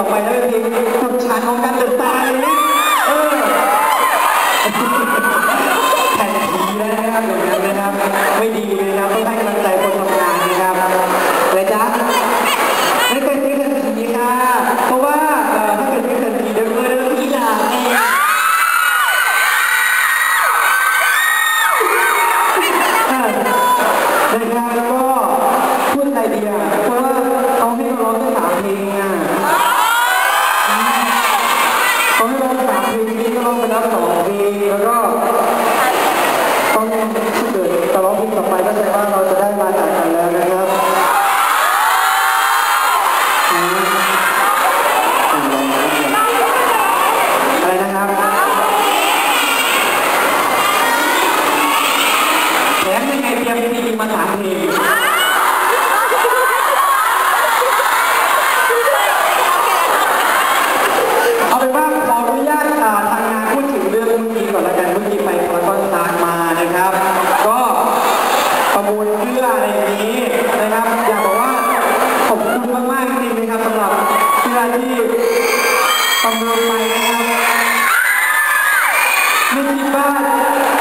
ออยู่อไปแล้วเป็นเพลงสุดชาของการเดินตาเนี่ยเออแผ่นผีนะครับอย่างนั้นนะครับ ไม่ดีเลยนะต้องให้กำลังใจคนทำงานนะครับเลยจ๊ะไม่เคยซื้อแผ่นผีค่ะ เพราะว่าถ้าเกิดซื้อแผ่นผีเดี๋ยวเมื่อเรื่องนี้ล่ะนะครับ นี้ก็ร้องไปแล้วสองเพลงแล้วก็ต้องถ้าเกิดจะร้องเพลงต่อไปก็แสดงว่าเราจะได้มาจากกันแล้วนะครับอะไรนะครับแถมยังไงเตรียมเพลงมาสามเพลง ประมูลไปนะครับไม่คิดว่า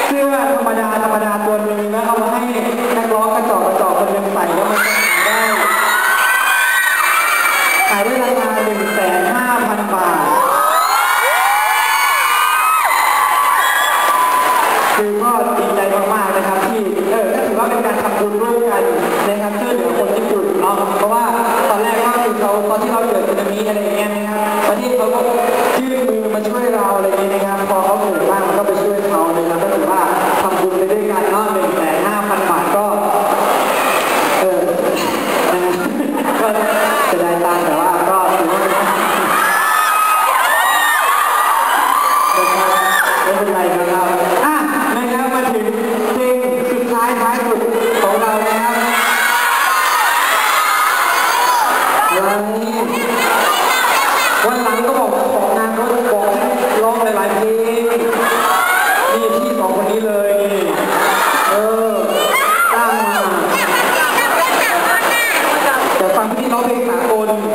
เสื้อธรรมดาธรรมดาตัวหนึงนะเอามาให้นักร้องกระจอกกระจอกคนหนึงใส่แล้วมันจะขายได้ขายได้ราคา1 5 0 0 0บาทคือก็ดีใจมากๆนะครับที่เออก็ถือว่าเป็นการทำบุญร่วมกันนะครับช่วยเหลือคนญี่ปุ่นเนาะเพราะว่าตอนแรกก็คือเขาเราเกิดสึนา ช่วยเราอะไรอย่างเงี้ยนะครับพอเขาเกิดบ้างก็ไปช่วยเขาเลยนะก็ถือว่าทำบุญไปด้วยกันเนาะหนึ่งแสนห้าพันบาทก็เออนะก็จะได้ตังแต่ว่าก็ถือว่าเป็นะครับไม่เป็นไรนะครับอะนะครับมาถึงเพลงสุดท้ายท้ายสุดของเรานะ ฟังพี่ร้องเพลงสาคน